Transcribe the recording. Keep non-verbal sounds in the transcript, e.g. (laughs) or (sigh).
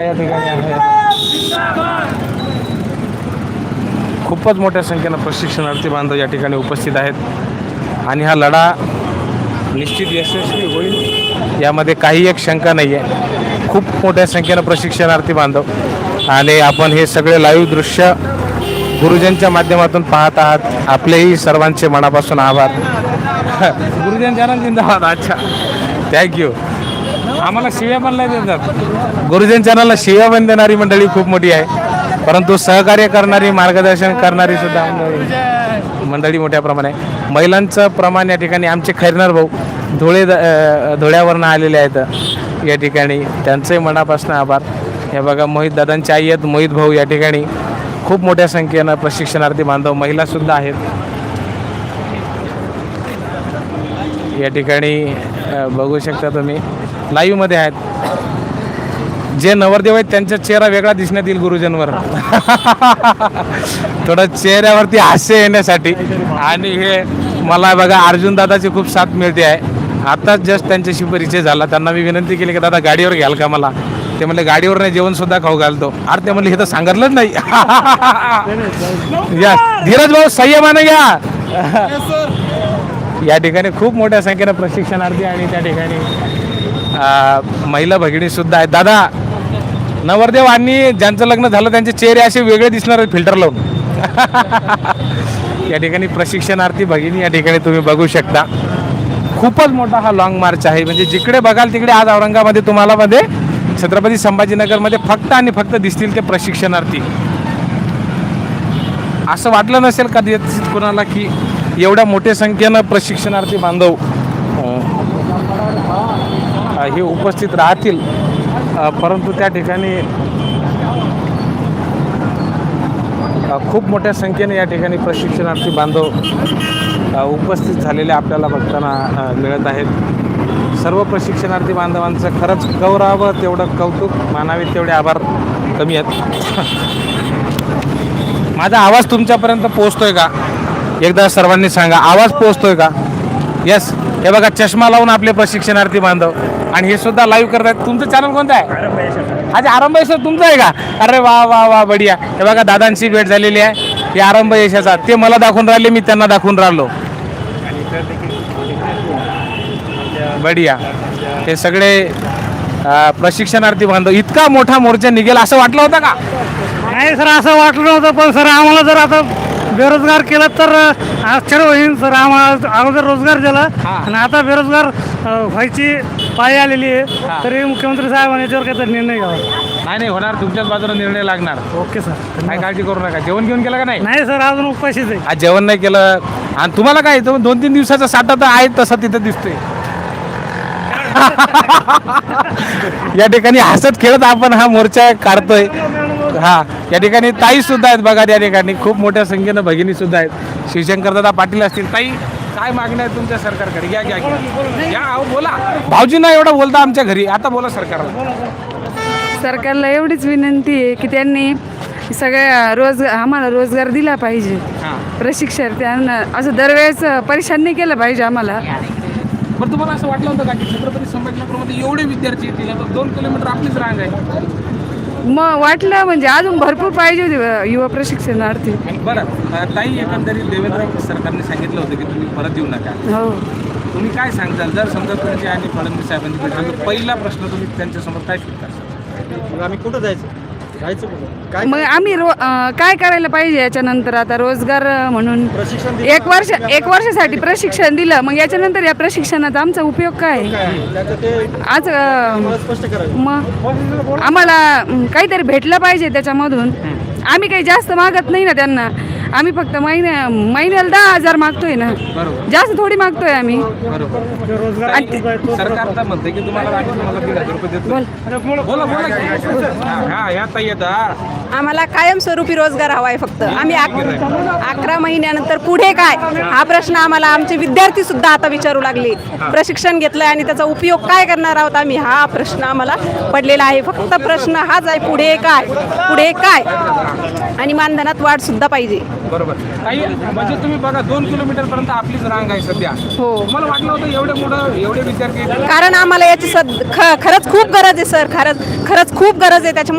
या ठिकाणी आहे खूपच मोठ्या संख्येनं प्रशिक्षणार्थी बांधव या ठिकाणी उपस्थित आहेत. आणि हा लढा निश्चित यशस्वी होईल यामध्ये काही एक शंका नाही आहे खूप मोठ्या संख्येनं प्रशिक्षणार्थी बांधव. आणि आपण हे सगळे लाईव्ह दृश्य गुरुजनच्या माध्यमातून पाहत आहात. आपलेही सर्वांचे मनापासून आभार. (laughs) गुरुजन जिंदाबाद अच्छा. थँक्यू आम्हाला शिव्या पण नाही देतात. गुरुजन चॅनलला शिव्या पण देणारी मंडळी खूप मोठी आहे. परंतु सहकार्य करणारी मार्गदर्शन करणारी सुद्धा मंडळी मोठ्या प्रमाणे महिलांचं प्रमाण या ठिकाणी आमचे खैरनार भाऊ धुळे धुळ्यावरनं आलेले आहेत. या ठिकाणी त्यांचंही मनापासून आभार. हे बघा मोहित दादांची आई आहेत मोहित भाऊ या ठिकाणी खूप मोठ्या संख्येनं प्रशिक्षणार्थी बांधव महिलासुद्धा आहेत. या ठिकाणी बघू शकता तुम्ही. लाईव्हमध्ये आहेत. जे नवरदेव आहेत त्यांचा चेहरा वेगळा दिसण्यात येईल गुरुजनवर. (laughs) थोडं चेहऱ्यावरती हास्य येण्यासाठी. आणि हे मला बघा अर्जुन दादाची खूप साथ मिळते आहे. आताच जस्ट त्यांच्याशी परिचय झाला. त्यांना मी विनंती केली की दादा गाडीवर घ्याल का मला? ते म्हणले गाडीवर नाही जेवण सुद्धा खाऊ घालतो. अरे ते म्हणले हे तर सांगितलंच नाही. (laughs) या धीरज भाऊ संयमाने घ्या या ठिकाणी खूप मोठ्या संख्येनं प्रशिक्षणार्थी आणि त्या ठिकाणी महिला भगिणीसुद्धा आहेत. दादा नवरदेव आणि ज्यांचं लग्न झालं त्यांचे चेहरे असे वेगळे दिसणार आहेत फिल्टर लावून. (laughs) या ठिकाणी प्रशिक्षणार्थी भगिनी या ठिकाणी तुम्ही बघू शकता. खूपच मोठा हा लॉंग मार्च आहे. म्हणजे जिकडे बघाल तिकडे आज औरंगाबादमध्ये तुम्हाला मध्ये छत्रपती संभाजीनगरमध्ये फक्त आणि फक्त दिसतील ते प्रशिक्षणार्थी. असं वाटलं नसेल कदाचित कोणाला की एवढ्या मोठ्या संख्येनं प्रशिक्षणार्थी बांधव. हे उपस्थित राहतील. परंतु त्या ठिकाणी खूप मोठ्या संख्येने या ठिकाणी प्रशिक्षणार्थी बांधव उपस्थित झालेले आपल्याला बघताना मिळत आहेत. सर्व प्रशिक्षणार्थी बांधवांचं खरंच गौरवावं तेवढं कौतुक मानावे तेवढे आभार कमी आहेत. (laughs) माझा आवाज तुमच्यापर्यंत पोचतोय का? एकदा सर्वांनी सांगा आवाज पोचतोय का? येस हे बघा चष्मा लावून आपले प्रशिक्षणार्थी बांधव. आणि हे सुद्धा लाईव्ह करतात तुमचं चॅनल कोणतं आहे? आज आरंभ सर तुमचं आहे का? अरे वा वा वा बढिया. हे बघा दादांची भेट झालेली आहे. हे आरंभ यशाचा. ते मला दाखवून राहिले मी त्यांना दाखवून राहिलो. बढिया. हे सगळे अं, प्रशिक्षणार्थी बांधव. इतका मोठा मोर्चा निघेल असं वाटलं होतं का? नाही सर असं वाटलं नव्हतं पण सर आम्हाला जर आता बेरोजगार केलं तर आश्चर्य होईल. सर आम्हाला अगोदर रोजगार दिला. आणि आता बेरोजगार व्हायची पाळी आलेली आहे. तरी मुख्यमंत्री साहेबांनी याच्यावर काहीतरी निर्णय घ्यावा. नाही नाही होणार. तुमच्याच बाजूने निर्णय लागणार. Okay sir. काय काळजी करू नका. जेवण घेऊन केलं का नाही? नाही सर अजून उपाशीच आहे. आज जेवण नाही केलं. आणि तुम्हाला काय तो दोन तीन दिवसाचा साठा तर आहे तसा तिथं दिसतोय. (laughs) या ठिकाणी हसत खेळत आपण हा मोर्चा काढतोय. हा या ठिकाणी ताई सुद्धा आहेत बघा त्या ठिकाणी. खूप मोठ्या संख्येनं भगिनी सुद्धा आहेत. शिवशंकर दादा पाटील असतील. ताई काय मागण्या आहेत तुमच्या सरकारकडे? घ्या घ्या घ्या. घ्या अहो, बोला. भाऊजींना एवढं बोलता आमच्या घरी. आता बोला सरकारला. सरकारला एवढीच विनंती आहे की त्यांनी सगळ्या रोज आम्हाला रोजगार दिला पाहिजे. हां. प्रशिक्षणार्थ्यांना असं दरवेळेस परेशान नाही केलं पाहिजे आम्हाला. बरं तुम्हाला असं वाटलं होतं का की छत्रपती संभाजीनगरमध्ये एवढे विद्यार्थी येतील? आता दोन किलोमीटर आपलीच रांग आहे. मग वाटलं म्हणजे अजून भरपूर पाहिजे होते युवा प्रशिक्षणार्थी. बरं ताई एकंदरीत देवेंद्र सरकारने सांगितलं होतं की तुम्ही परत येऊ नका. हो. तुम्ही काय सांगताल? जर समजा तुमचे आणि फडणवीस साहेबांची पहिला प्रश्न तुम्ही त्यांच्यासमोर काय सुटता आम्ही कुठं जायचं? जायचं कुठं? काय मग आम्ही रो अं, काय करायला पाहिजे याच्यानंतर? आता रोजगार अं, म्हणून प्रशिक्षण दिलं एक वर्ष एक वर्षासाठी प्रशिक्षण दिलं. मग याच्यानंतर या प्रशिक्षणाचा आमचा उपयोग काय आहे? काय? आहे? त्याचं ते आज अं, मला स्पष्ट करायचं. मग आम्हाला अं, काहीतरी भेटलं पाहिजे त्याच्यामधून. आम्ही काही जास्त मागत नाही ना त्यांना. आम्ही फक्त महिन्या महिन्याला दहा हजार मागतोय ना. बरोबर. जास्त थोडी मागतोय आम्ही. बरोबर. रोजगार आणि- सरकार तर म्हणते की तुम्हाला आधी तुम्हाला दीड हजार रुपये देतो. बोल. बोला बोला की. हा हा, या ताई येतात आम्हाला कायमस्वरूपी रोजगार हवा आहे फक्त. आम्ही अक- अकरा महिन्यानंतर पुढे काय? हा प्रश्न आम्हाला आमचे विद्यार्थी सुद्धा आता विचारू लागले. प्रशिक्षण घेतलंय आणि त्याचा उपयोग काय करणार आहोत आम्ही? हा प्रश्न आम्हाला पडलेला आहे. फक्त प्रश्न हाच आहे पुढे काय? पुढे काय? आणि मानधनात वाढ सुद्धा पाहिजे. बरोबर काही म्हणजे तुम्ही बघा दोन किलोमीटर पर्यंत आपलीच रांग आहे सध्या हो. तुम्हाला वाटलं होतं एवढे मोठं एवढे विद्यार्थी? कारण आम्हाला याची सद ख खरंच खूप गरज आहे सर खरंच खरंच खूप गरज आहे त्याच्यामुळे